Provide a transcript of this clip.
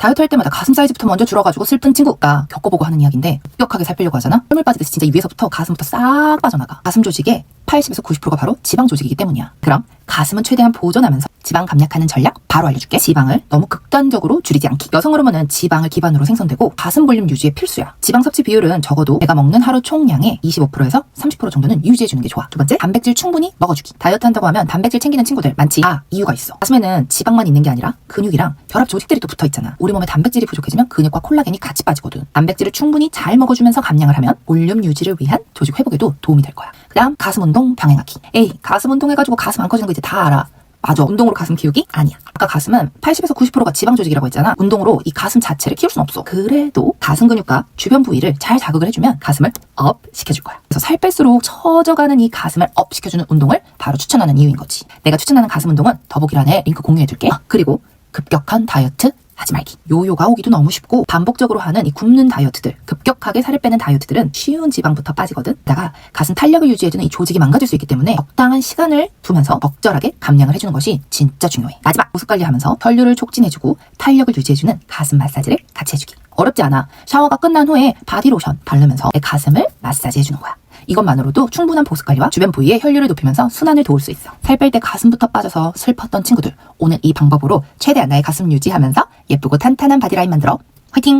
다이어트 할 때마다 가슴 사이즈부터 먼저 줄어가지고 슬픈 친구가 겪어보고 하는 이야기인데 급격하게 살 빼려고 하잖아? 물 빠지듯이 진짜 이 위에서부터 가슴부터 싹 빠져나가. 가슴 조직의 80에서 90%가 바로 지방 조직이기 때문이야. 그럼 가슴은 최대한 보존하면서 지방 감량하는 전략 바로 알려줄게. 지방을 너무 극단적으로 줄이지 않기. 여성 호르몬은 지방을 기반으로 생성되고 가슴 볼륨 유지에 필수야. 지방 섭취 비율은 적어도 내가 먹는 하루 총량의 25%에서 30% 정도는 유지해주는 게 좋아. 두 번째, 단백질 충분히 먹어주기. 다이어트 한다고 하면 단백질 챙기는 친구들 많지. 아, 이유가 있어. 가슴에는 지방만 있는 게 아니라 근육이랑 결합 조직들이 또 붙어 있잖아. 우리 몸에 단백질이 부족해지면 근육과 콜라겐이 같이 빠지거든. 단백질을 충분히 잘 먹어주면서 감량을 하면 볼륨 유지를 위한 조직 회복에도 도움이 될 거야. 그 다음 가슴 운동 병행하기. 에이, 가슴 운동 해가지고 가슴 안 커지는 거 이제 다 알아. 맞아. 운동으로 가슴 키우기? 아니야. 아까 가슴은 80에서 90%가 지방 조직이라고 했잖아. 운동으로 이 가슴 자체를 키울 순 없어. 그래도 가슴 근육과 주변 부위를 잘 자극을 해주면 가슴을 업 시켜줄 거야. 그래서 살 뺄수록 처져가는 이 가슴을 업 시켜주는 운동을 바로 추천하는 이유인 거지. 내가 추천하는 가슴 운동은 더보기란에 링크 공유해둘게. 아, 그리고 급격한 다이어트 하지 말기. 요요가 오기도 너무 쉽고 반복적으로 하는 이 굶는 다이어트들, 급격하게 살을 빼는 다이어트들은 쉬운 지방부터 빠지거든. 다가 가슴 탄력을 유지해주는 이 조직이 망가질 수 있기 때문에 적당한 시간을 두면서 적절하게 감량을 해주는 것이 진짜 중요해. 마지막 보습 관리하면서 혈류를 촉진해주고 탄력을 유지해주는 가슴 마사지를 같이 해주기. 어렵지 않아. 샤워가 끝난 후에 바디로션 바르면서 내 가슴을 마사지 해주는 거야. 이것만으로도 충분한 보습 관리와 주변 부위의 혈류를 높이면서 순환을 도울 수 있어. 살 뺄 때 가슴부터 빠져서 슬펐던 친구들, 오늘 이 방법으로 최대한 나의 가슴 유지하면서 예쁘고 탄탄한 바디라인 만들어. 화이팅!